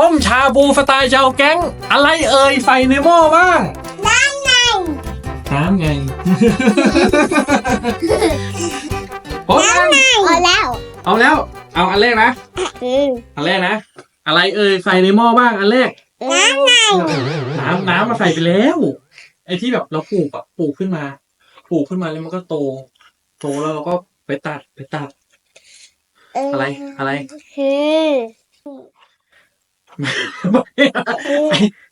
ต้มชาบูสไตล์ชาวแก๊ง อะไรเอ่ยใส่ในหม้อบ้าง น้ำไง น้ำไง โอ้ยพอแล้ว เอาแล้ว เอาอันแรกนะอืมอันแรกนะ อะไรเอ่ยใส่ในหม้อบ้างอันแรก น้ำไง น้ำน้ำมาใส่ไปแล้ว ไอ้ที่แบบเราปลูกอะปลูกขึ้นมา ปลูกขึ้นมาแล้วมันก็โต โตแล้วเราก็ไปตัดไปตัด อะไร อะไร คือ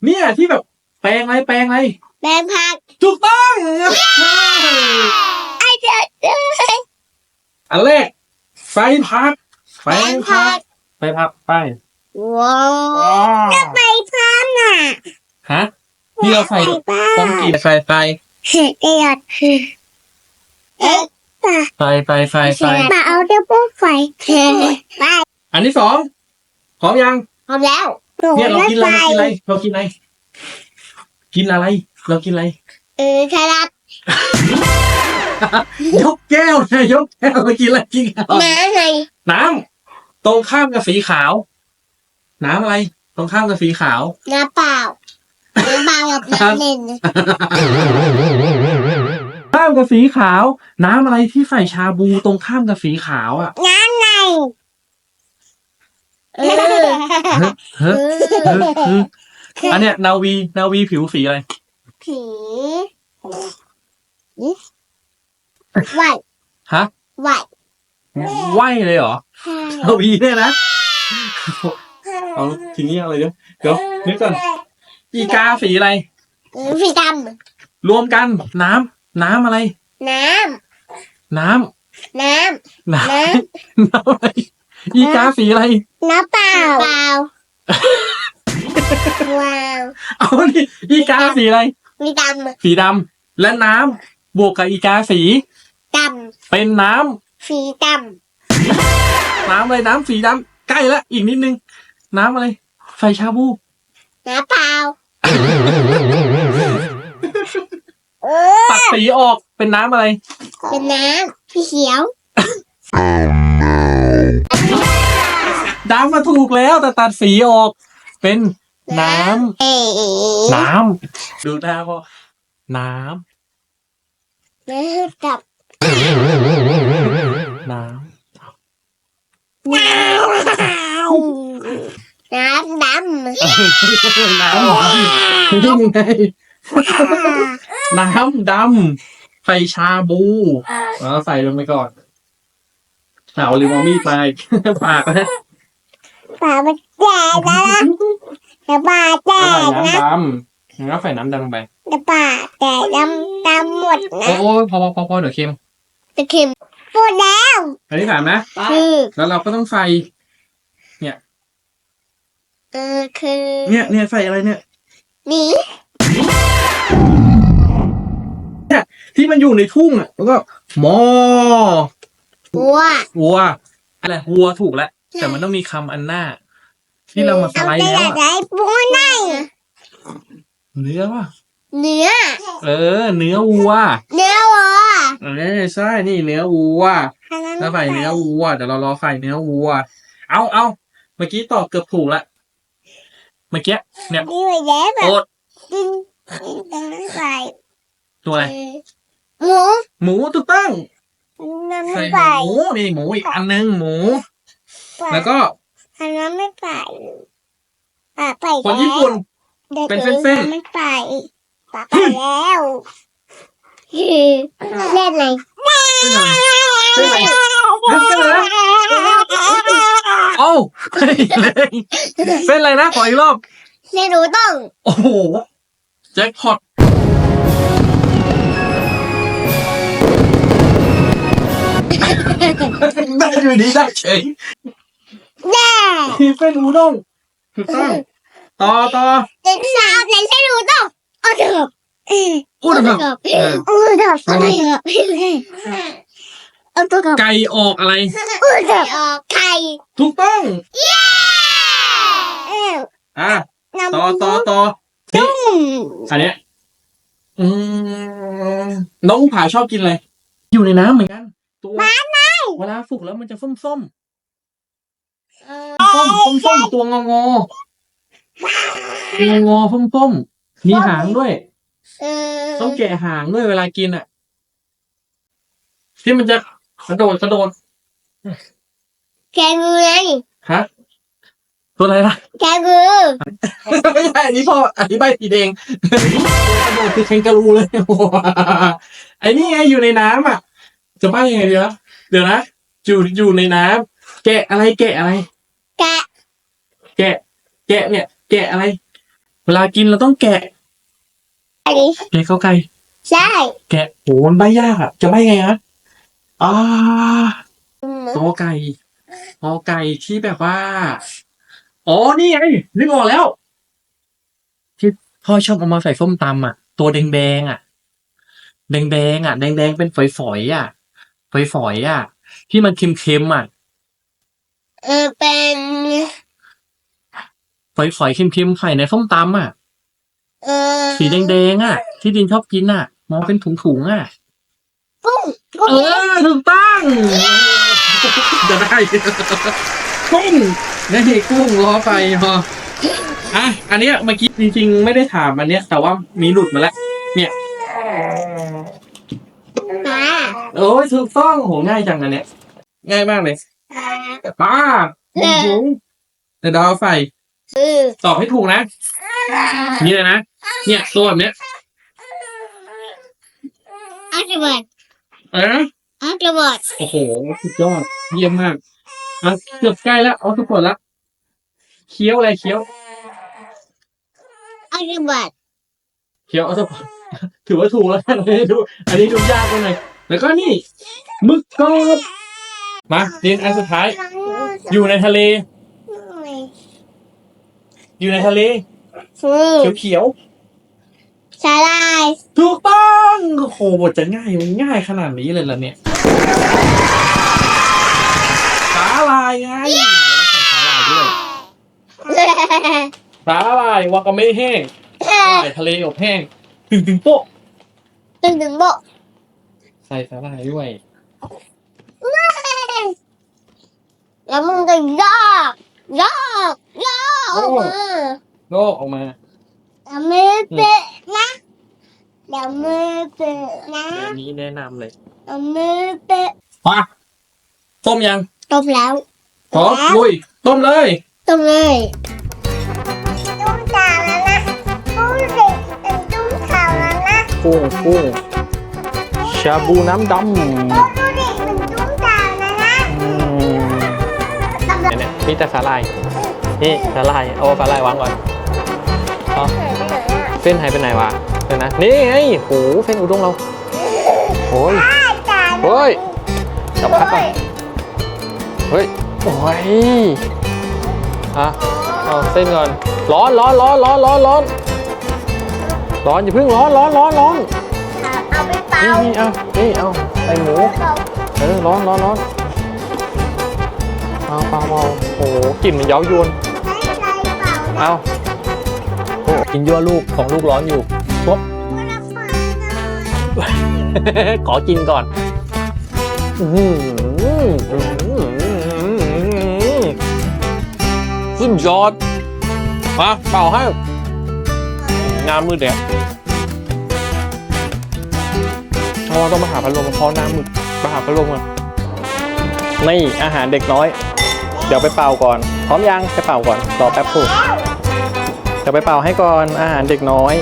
เนี่ยที่แบบแปลงอะไรแปลงอะไรแบงผักถูกต้องไอเจ้าเจ้าอันแรกใส่ผักแปลงผักไปผักไปว้าวก็ไปพร้อมน่ะฮะนี่เราใส่บ้าต้มกี่ใส่ใส่เอียดคือเอ๊ะใส่ใส่ใส่ใส่มาเอาเดี๋ยวพวกไฟไปอันที่สองพร้อมยัง พร้อมแล้วเนี่ยเรากินอะไรเรากินอะไรเรากินอะไร กินอะไร เรากินอะไร เออชาลับยกแก้วนะยกแก้วเรากินอะไรกินอะไรน้ำไงน้ำตรงข้ามกับสีขาว น้ำอะไร ตรงข้ามกับสีขาว น้ำเปล่าน้ำเปล่ากับน้ำเล่นข้ามกับสีขาว น้ำอะไรที่ใส่ชาบูตรงข้ามกับสีขาวอะน้ำไง เออเฮ้ยเฮ้ยเฮ้ยอันเนี้ยนาวีนาวีผิวสีอะไร ผีไหวฮะไหวไหวเลยเหรอนาวีเนี่ยนะเอาทีนี้อะไรเดี๋ยวเดี๋ยวนึกก่อนอีกาสีอะไรสีดรวมกันน้ำน้ำอะไรำน้น้ำำน้น้ำน้น้ำอะไร อีกาสีอะไรำน้ำเปล่าเปล่าว้าวเอาดิอีกาสีอะไร มีดสีดำและน้ำบวกกับอีกาสีำดเป็นน้ำำสีดน้ำอะไรน้ำสีดำใกล้ละอีกนิดนึง น้ำอะไรใส่ชาบูำน้ำเปล่าเออตัดสีออกเป็นน้ำอะไร เป็นน้ำพี่เขียว ดำมาถูกแล้วแต่ตัดสีออก เป็นน้ำเอ๋น้ำดูหน้าก็น้น้ำกับำน้น้ำน้ำดำน้ำนี่ไงน้ำดำใส่ชาบูแล้วใส่ลงไปก่อนเอาลิมอมี่ไปปากนะำ ปลามันแดงนะแล้วปลาแดแล้วใส่งนะน้ำดำแล้วใส่น้ำดำลงไปแล้วปลาแดงดำดำหมดโอ้นะโอ้พอพอพอพอเดี๋ยวเค็มตะเข็มพูดแล้วอันนี้ถามนะ คือแล้วเราก็ต้องใส่เออคือเนี่ยเนี่ยใส่อะไรเนี่ยหมีที่มันอยู่ในทุ่งอะแล้วก็หมอวัววัวอะไรวัวถูกแล้ว แต่มันต้องมีคำอันหน้า ที่เรามาสไลด์แล้วเอาอะแต่ได้ปูไหนเนื้อว่ะเนื้อ เออ เนื้อวัวเนื้อวัวเออใช่นี่เนื้อวัวแล้วใส่เนื้อวัวเดี๋ยวเรารอใส่เนื้อวัว เอาเอาเมื่อกี้ตอบเกือบถูกละเมื่อกี้เนี่ยนี่ไว้แล้วแบโอบดกินกินน้ำใส่ตัวอะไรหมูหมูถูกต้องน้ำใส่ไม่หใส่มูนี่หมูอีกอันนึงหมู แล้วก็อันนั้นไม่ใส่ป่าไปคนญี่ปุ่น เป็นเส้นๆ ไม่ใส่ป่าไปแล้วเล่นอะไรเส้นอะไรเส้นอะไรเส้นอะไรนะโอ้าเลยเส้นอะไรนะ ขออีกรอบเล่นหนูต้อง โอ้โห แจ็คพอตได้อยู่ดีได้เฉย แน่ที่เป็นอูด้งถูกต้องต่อต่อเด็กสาวเล่นเล่นหนูต้องเอาเถอะอู้ดครับเออเอาเถอะเอาเถอะเอาตัวกับไก่ออกอะไรเอาเถอะไข่ถูกต้องเอออะน้ำต่อต่อต่อนี่ตุ้มอันเนี้ยอืมน้องผาชอบกินอะไรอยู่ในน้ำเหมือนกันตัวเวลาสุกแล้วมันจะส้มส้ม เออส้มส้มส้มๆตัวงององอๆพ่มๆมีหางด้วย เออต้องแกะหางด้วยเวลากินอะ ที่มันจะกระโดดกระโดดแกงูไงฮะตัวอะไรล่ะ แกงูไม่ใช่อันนี้พ่ออธิบายสีแดงตัวกระโดดคือแคนการูเลยโอ้โหไอ้นี่ไงอยู่ในน้ำอะ จะใบ้ยังไงดีวะเดี๋ยวนะอยู่อยู่ในน้ำ แกะอะไรแกะอะไร แกะ แกะ แกะเนี่ย แกะอะไร เวลากินเราต้องแกะอันนี้แกะเข้าไก่ใช่แกะโหมันใบยากอะจะใบไงฮะอ่าตอไก่ตอไก่ที่แบบว่าอ๋อนี่ไงนึกออกแล้ว ที่พ่อชอบเอามาใส่ส้มตำอะ ตัวแดงแดงๆอะแดงแดงๆอะแดงแดงๆเป็นฝอยๆอะฝอยๆอะ ที่มันเค็มๆอะ เออเป็นฝอยๆเค็มๆไข่ในส้มตำอะ เออสีแดงๆอะ ที่ดินชอบกินอะมองเป็นถุงๆอะ กุ้งกุ้งเออถูกต้องจะได้กุ้งนี่กุ้งล้อไปพออะอันเนี้ยเมื่อกี้จริง ๆ ไม่ได้ถามอันเนี้ย แต่ว่ามีหลุดมาแล้วปลาโอ้ยถูกต้องโหง่ายจังอันเนี้ยง่ายมากเลย ป้าถุงเดี๋ยวเราเอาใส่เออตอบให้ถูกนะ นี่เลยนะ เนี่ยตัวแบบเนี้ยอักระเบิดเอออักระเบิดโอ้โห สุดยอด เยี่ยมมากอะเกือบใกล้แล้วเอาทุกคนละเคี้ยวอะไรเคี้ยวอักระเบิดเคี้ยวเอาสักถือว่าถูกแล้วกันอันนี้ดู อันนี้ดูยากไปหน่อยแล้วก็นี่หมึกกรอบ มาเรียนอันสุดท้าย อยู่ในทะเล อยู่ในทะเลอืมเขียวสาลายๆถูกต้องโอ้โหบทจะง่ายมันง่ายขนาดนี้เลยล่ะเนี่ยสาลายไงใส่สาลายด้วยสาลายวากาเมะแห้งสาลายทะเลอบแห้งถึงถึงโป๊ะตึงตึงโบะใส่สาลายด้วย แล้วมึงก็ยอกยอกยอกออกมาโลกออกมาเดี๋ยวมือเปิดนะเดี๋ยวมือเปิดนะอันนี้แนะนำเลยเดี๋ยวมือเปิดมาต้มยังต้มแล้วพร้อมลุยต้มเลยต้มเลยต้มจานแล้วนะต้มเด็กเป็นต้มข่าวแล้วนะกุ้งกุ้งชาบูน้ำดำ มเนี่ยมีแต่สาลาย นี่สาลาย เอาสาลายวางก่อนเอาเส้นหายไปไหนวะเดี๋ยวนะ นี่ไงโหเส้นอุด้งเราโอ้ยจานเฮ้ยจับพัดก่อนเฮ้ย โอ้ยอะเอาเส้นก่อน ร้อนร้อนร้อนร้อนร้อนร้อนร้อนอย่าเพิ่งร้อนร้อนร้อนร้อนเอาไปเป่านี่นี่เอานี่เอาใส่หมู เออร้อนร้อนร้อน เอาเปล่าเปล่าโอ้โหกลิ่นมันเย้ายวนไม่ใช่เป่านะเอาโอ้กินยั่วลูกของลูกร้อนอยู่ปุ๊บขอกินก่อนอื้อหืออื้อหือสุดยอดมาเป่าให้หน้ามืดเลยอะเพราะว่าต้องมาหาพัดลมเพราะหน้ามืดมาหาพัดลมก่อนนี่อาหารเด็กน้อย เดี๋ยวไปเป่าก่อน พร้อมยังไปเป่าก่อนรอแป๊บพูดเดี๋ยวไปเป่าให้ก่อนอาหารเด็กน้อย